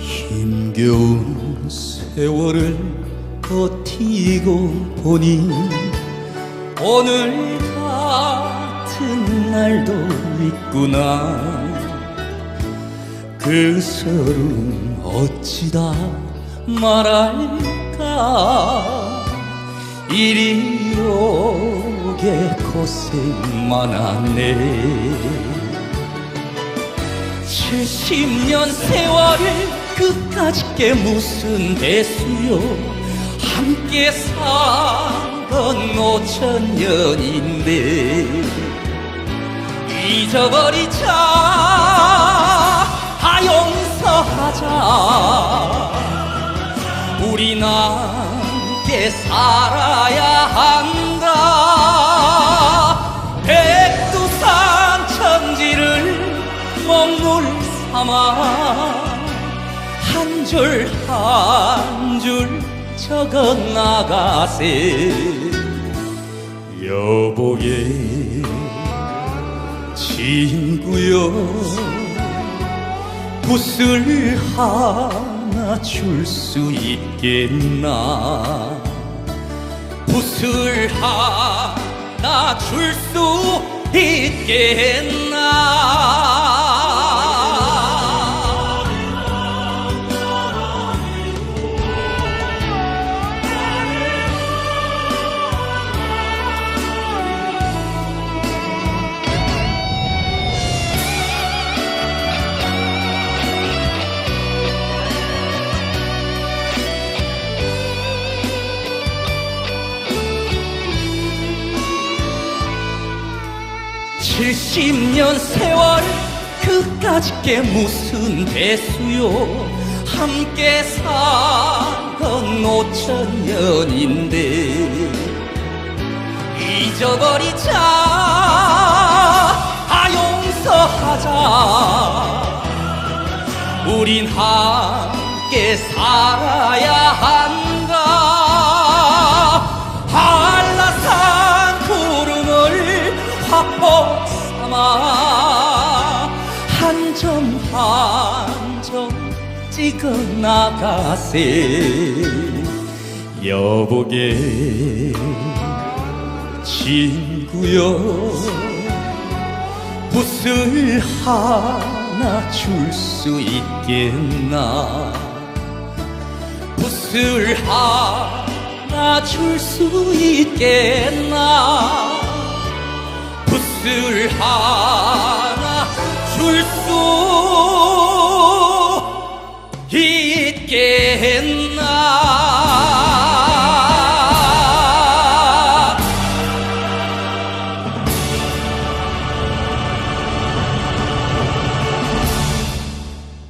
힘겨운 세월을 버티고 보니 오늘 다 같은 날도 있구나. 그 서름 어찌다 말할까? 이리 오게 고생 많았네. 70년 세월을 끝까지 게 무슨 대수요? 함께 산 건 5천 년인데 잊어버리자. 다 용서하자. 우린 함께 살아야 한다. 백두산 천지를 먹물 삼아 한 줄 한 줄 적어 나가세. 여보게 친구여 붓을 하나 줄 수 있겠나? 붓을 하나 줄 수 있겠나 칠십 년 세월 그까짓 게 무슨 대수요? 함께 산건 오천 년인데 잊어버리자 다 용서하자. 우린 함께 살아야 한다 한점 한 점 찍어 나가세. 여보게 친구여 붓을 하나 줄 수 있겠나? 붓을 하나 줄 수 있겠나? 붓을 하나 있겠나?